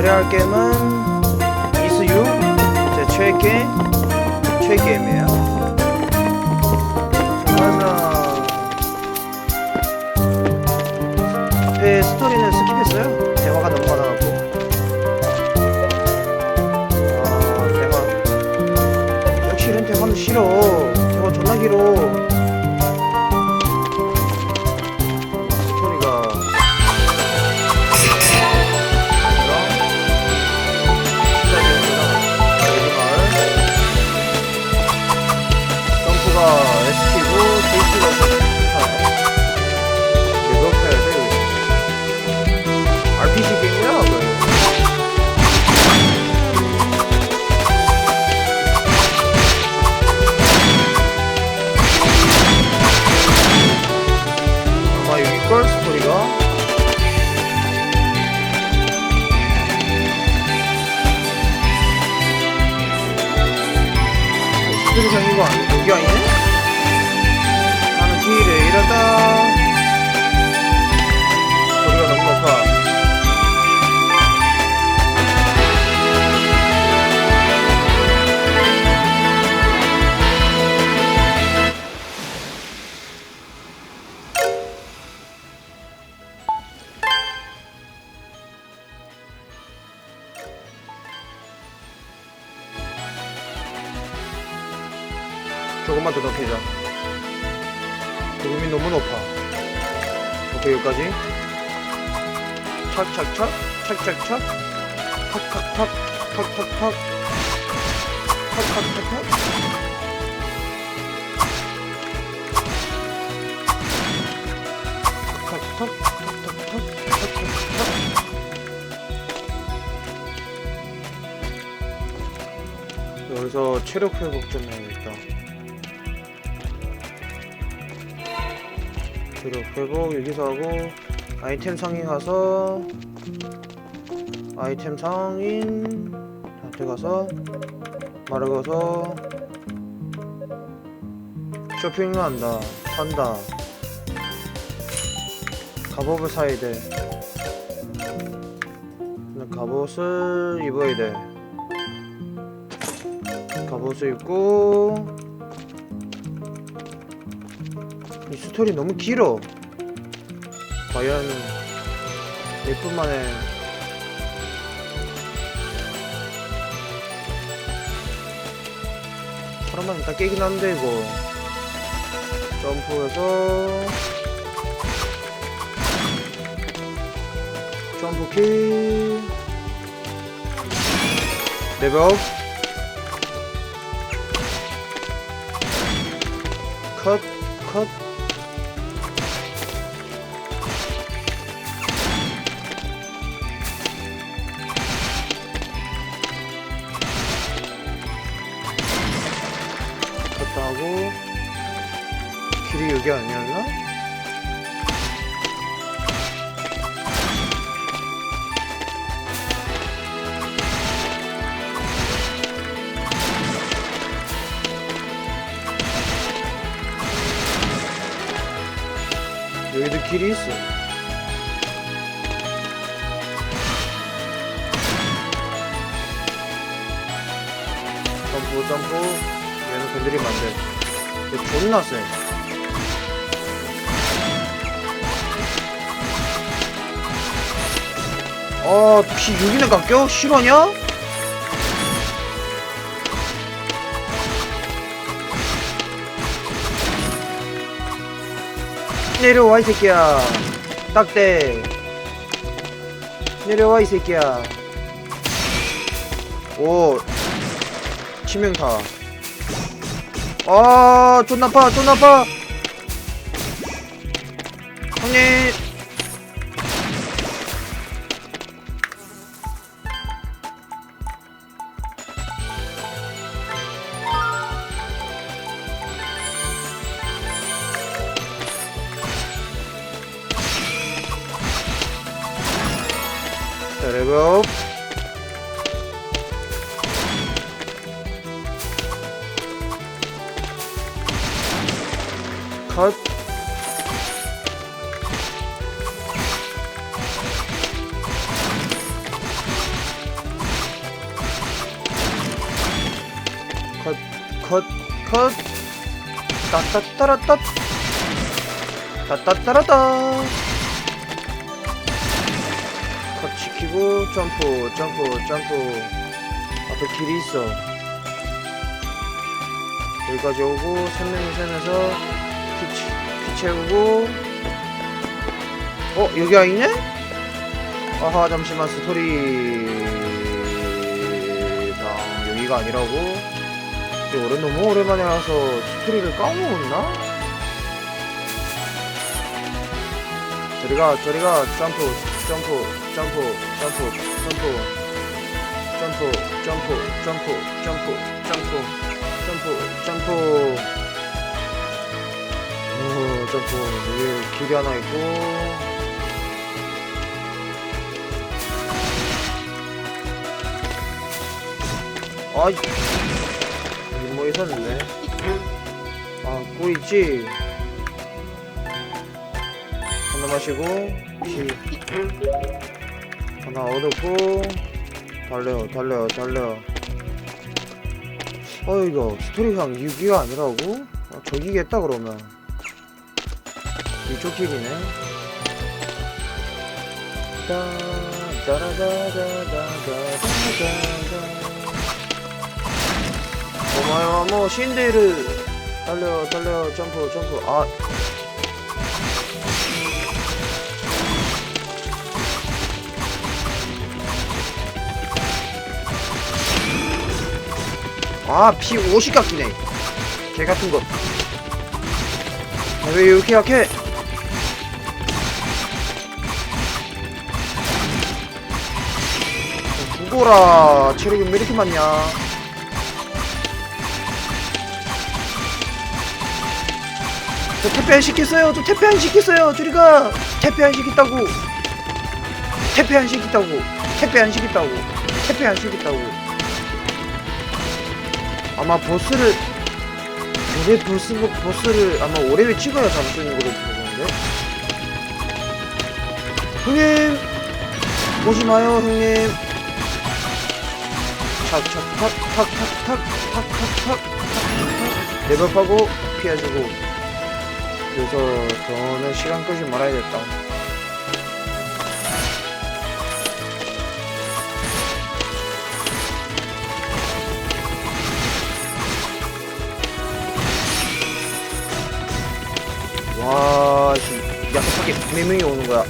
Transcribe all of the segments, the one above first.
오늘의 할 게임은 이스유 제 최애 게임 최애 게임이에요. 가자. 앞에 스토리는 스킵했어요. 점 탁탁탁, 탁탁탁탁. 탁탁탁, 탁탁탁, 탁탁탁. 여기서 체력 회복 좀 해야겠다. 체력 회복 여기서 하고 아이템 상인 가서 아이템 상인. 한테 가서 가서 쇼핑을 한다 산다. 갑옷을 사야 돼. 근데 갑옷을 입어야 돼. 갑옷을 입고 이 스토리 너무 길어. 과연 몇분 만에 사람만 일단 깨긴 한데 이거. 점프해서. 점프키. 레벨업. 컷, 컷. 여기 아니었나? 여기도 길이 있어. 점프 점프 얘는 건드리면 안 돼. 얘 존나 세. 아, 피 6이나 깎여? 실화냐? 내려와 이 새끼야. 딱대. 내려와 이 새끼야. 오. 치명타. 아 존나 파 존나 파. 형님 컷. 따따따라따. 컷 시키고, 점프, 점프, 점프. 앞에 길이 있어. 여기까지 오고, 선에서 피, 채- 피 채우고. 어, 여기 아니네? 아하, 잠시만, 스토리. 당, 여기가 아니라고? 근데 올해 너무 오랜만에 와서 스토리를 까먹었나? 저리가 저리가 점프 점프 점프 점프 점프. 점프 점프 점프 점프 점프 점프 점프. 오 점프. 여기 길이 하나 있고. 아이 있었는데. 아 꼬있지? 하나 마시고 피 하나 얻었고 달려요 달려요 달려 어 이거 스토리상 6위가 아니라고? 아, 저기겠다 그러면. 이쪽 길이네. 따 따라다다다다다다다 고마워 뭐 신데르 달려 달려 점프 점프 아 아, 피 50 깎이네. 개 같은 거. 아, 왜 이렇게 약해? 어, 죽어라. 체력이 왜 이렇게 많냐? 저 퇴폐 안 시켰어요. 저 퇴폐 안 시켰어요. 저리가 퇴폐 안 시켰다고. 퇴폐 안 시켰다고. 퇴폐 안 시켰다고. 퇴폐 안 시켰다고. 아마 보스를 올해 보스 보스를 아마 올해를 찍어야 잡을 수 있는 걸로 보는데. 형님 오지 마요, 형님. 착착탁탁탁탁탁탁탁 레벨업하고 피해주고. 그래서 더는 시간 끄지 말아야겠다. 와, 씨, 약속하게 몇 명이 오는 거야.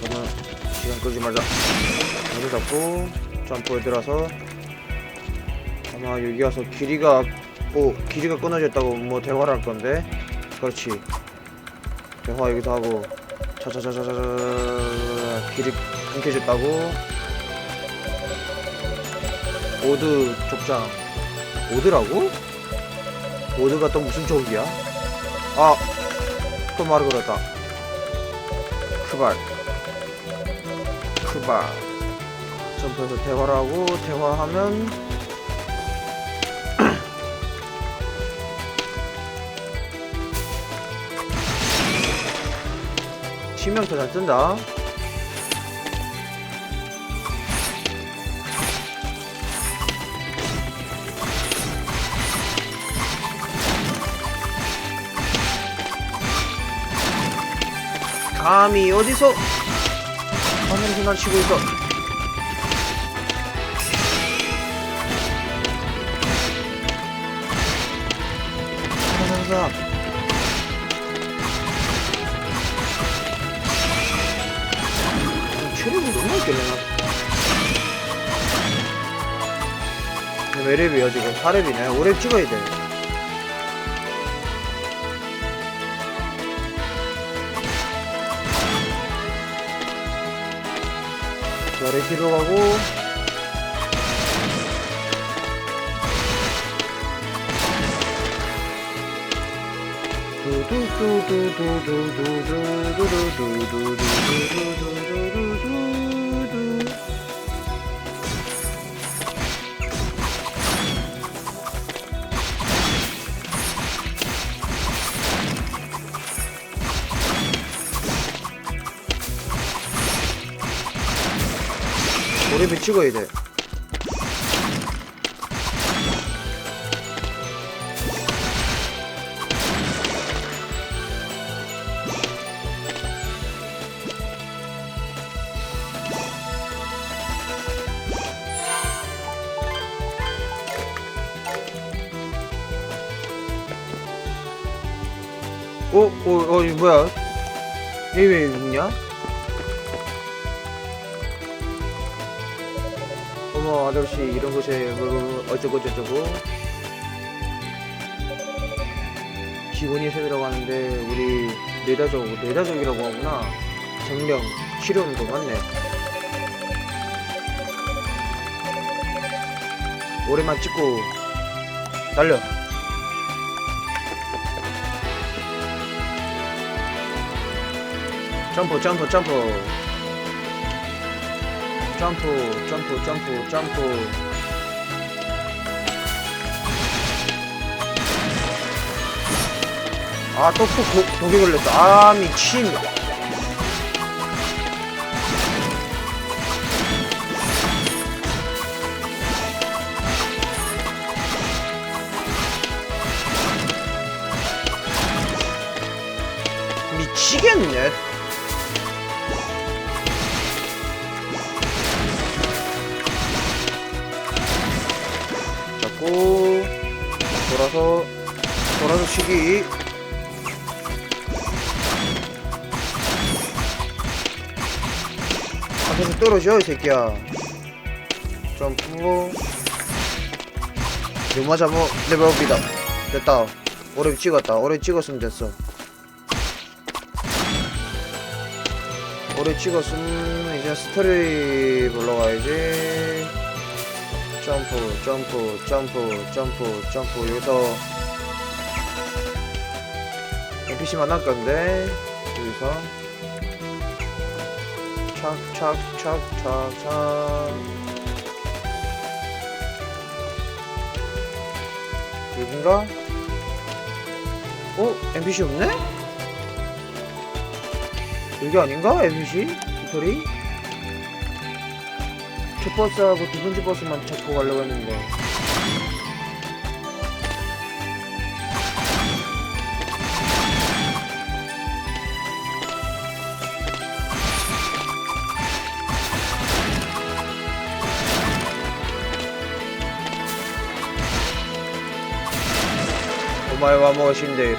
저는 시간 끌지 말자. 여기 잡고 점프에 들어서 아마 여기 와서 길이가 뭐 길이가 끊어졌다고 뭐 대화를 할 건데 그렇지 대화 여기서 하고 차차차차차차 길이 끊겨졌다고 오드 족장 오드라고? 오드가 또 무슨 족이야? 아, 또 말을 걸었다. 크발. 크발. 점프해서 대화를 하고, 대화하면, 치명타 잘 뜬다. 감히 어디서 하늘에서 날 치고 있어 하나상사 너무 있겠네 나 몇 랩이야 지금? 4랩이네. 5랩 찍어야 돼. 열에 뒤로 가고 오래비 찍어야 돼. 어? 어? 어? 이거 뭐야? 얘왜 웃냐? 어머 아저씨 이런 곳에 뭐 어쩌고 저쩌고 기분이 세더라고 하는데 우리 내다적 내다적이라고 하구나 정령 치료는 거 맞네 오래만 찍고 달려 점프 점프 점프. 점프 점프 점프 점프. 아또 또 독이 걸렸어 아 미친 치기 앞에서 떨어져 이 새끼야. 점프. 요마 잡아 레벨업이다. 됐다. 오래 찍었다. 오래 찍었으면 됐어. 오래 찍었으면 이제 스토리 보러 가야지. 점프 점프 점프 점프 점프. 여기서 NPC 만날 건데 여기서 착착착착착 여긴가? 어? NPC 없네? 여기 아닌가? NPC? 스토리? 첫 버스하고 두 번째 버스만 잡고 가려고 했는데 오마이 와모 신데이를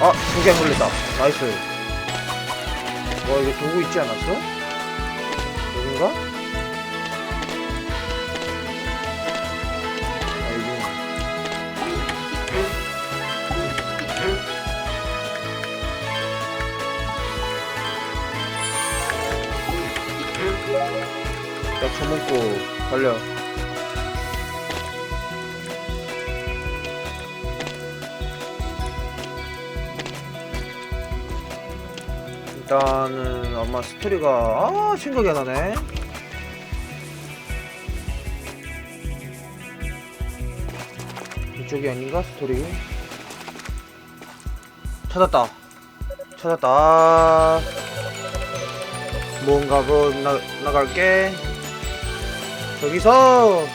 아, 두 개 걸렸다. 나이스. 와, 이거 도구 있지 않았어? 처먹고 달려. 일단은 아마 스토리가 아 생각이 안 나네. 이쪽이 아닌가 스토리? 찾았다. 찾았다. 뭔가 뭐 나, 나갈게. 저기서.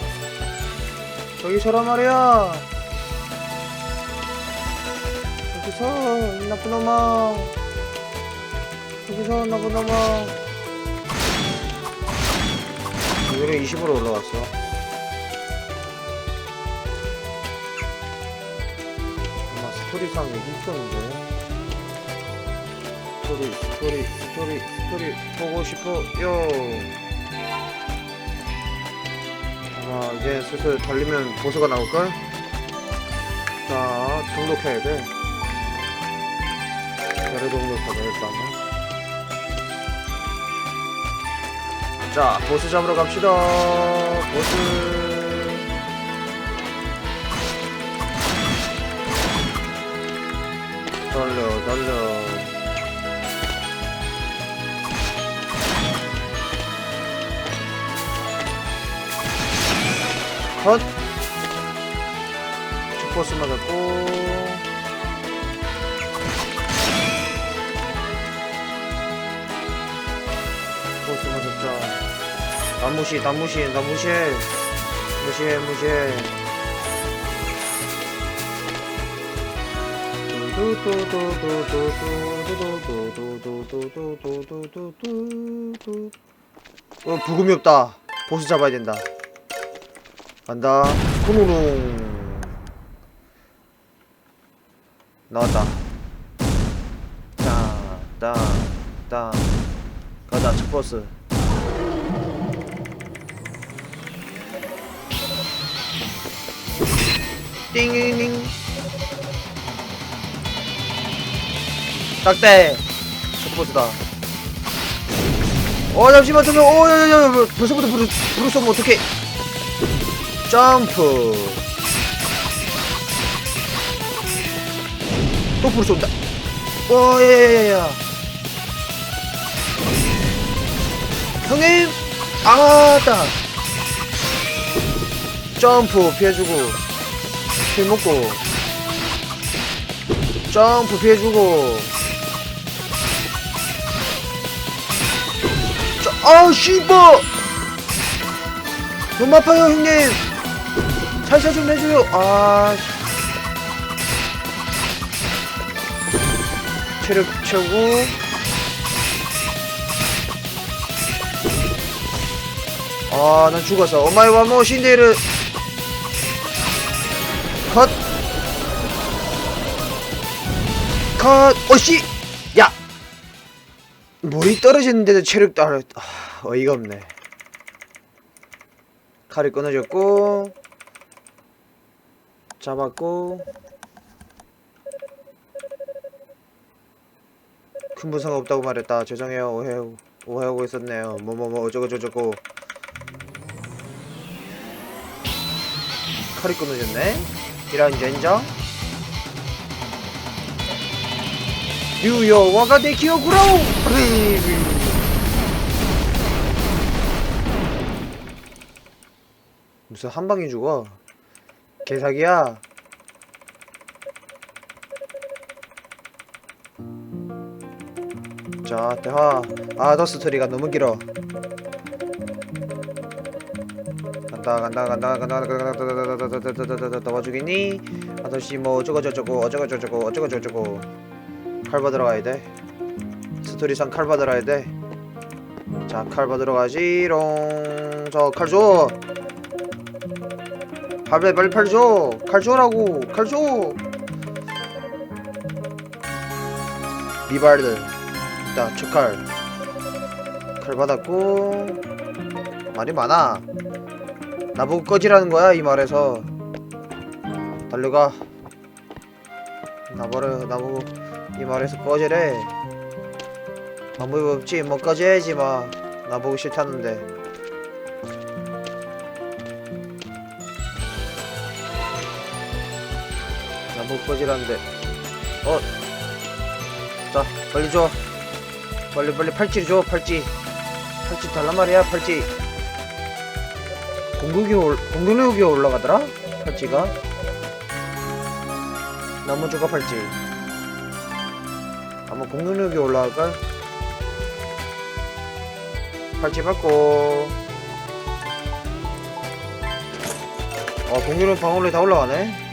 저기서란 말이야. 저기서 이 나쁜 놈아. 여기서 나보 넘어 오늘은 20으로 올라갔어. 아마 스토리상 여기 있었는데. 스토리 스토리 스토리 스토리 보고 싶어요 아마 이제 슬슬 달리면 보스가 나올걸? 자 등록해야 돼 자료 등록하자 일단은 자, 보스 잡으러 갑시다. 보스. 달려, 달려. 컷 축포스 맞았고 축포스 맞았다 나무시 나무시 나무시 무시, 무시. 어, 부금이 없다. 보스 잡아야 된다. 간다. 후루룽. 나왔다. 따따따 가자 첫 버스. 띵띵. 딱대. 첫 버스다. 어 잠시만 잠시만. 어 야 야 야 벌써부터 부르 부르 면 어떡해 점프. 또 부르 쏜다. 어 야야야야 형님! 아따. 점프 피해주고 킬 먹고. 점프 피해주고. 저, 아 씨발! 너무 아파요 형님 살살 좀 해줘요. 아 체력 채우고. 아 난 죽었어. 오마이 와모 신데르. 컷. 컷! 어씨! 야! 물이 떨어졌는데도 체력 따라 아, 어이가 없네. 칼이 끊어졌고 잡았고 큰 부상 없다고 말했다. 죄송해요. 오해, 오해하고 있었네요. 뭐뭐뭐 어쩌고 저쩌고. 칼이 끊어졌네. 이런 젠장. 뉴욕 와가데 기어구라우 무슨 한 방에 죽어 개사기야 자 대화 아 더 스토리가 너무 길어 간다 간다 간다 간다 간다 간다 간다 간다 도와주겠니 아저씨 뭐 어쩌고 저쩌고 어쩌고 저쩌고 어쩌고 저쩌고 칼 받으러 가야 돼 스토리상 칼 받으러 가야 돼 자 칼 받으러 가지롱 저 칼 줘 빨리 빨리 팔 줘. 칼 줘라고. 칼 줘. 리발드. 자, 초칼. 칼 받았고. 말이 많아. 나보고 꺼지라는 거야, 이 말에서. 달려가. 나버려, 나보고 이 말에서 꺼지래. 방법이 없지. 뭐 꺼져야지, 마. 나보고 싫다는데. 나못 꺼지라는데. 어. 자 빨리 줘. 빨리 빨리 팔찌 줘 팔찌. 팔찌 달란 말이야 팔찌. 공격이 올 공격력이 올라가더라 팔찌가. 나무 조각 팔찌. 아마 공격력이 올라갈걸? 팔찌 받고. 어 공격력 방울이 다 올라가네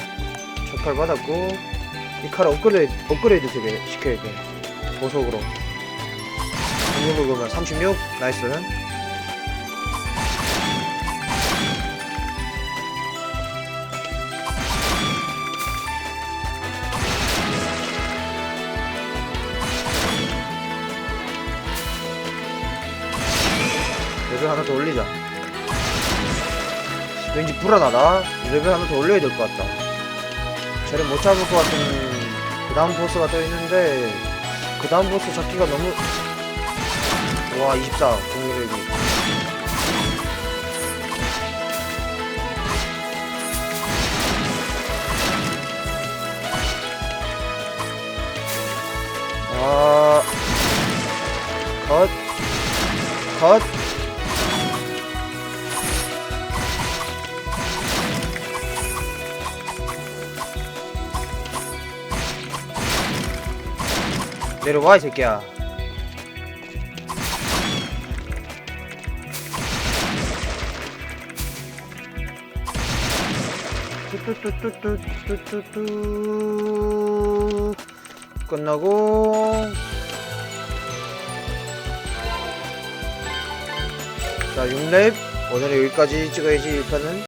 칼 받았고 이 칼 업그레이드 업그레이드 되게 시켜야 돼. 보석으로. 공격을 그러면 36 나이스. 레벨 하나 더 올리자. 왠지 불안하다. 레벨 하나 더 올려야 될 것 같다 쟤를 못 잡을 것 같은 그 다음 보스가 떠 있는데 그 다음 보스 잡기가 너무 와 24 공격력이 아 컷, 컷. 내려와 이 새끼야. 뚜뚜뚜뚜뚜뚜뚜 끝나고. 자 6렙. 오늘은 여기까지 찍어야지 1편은.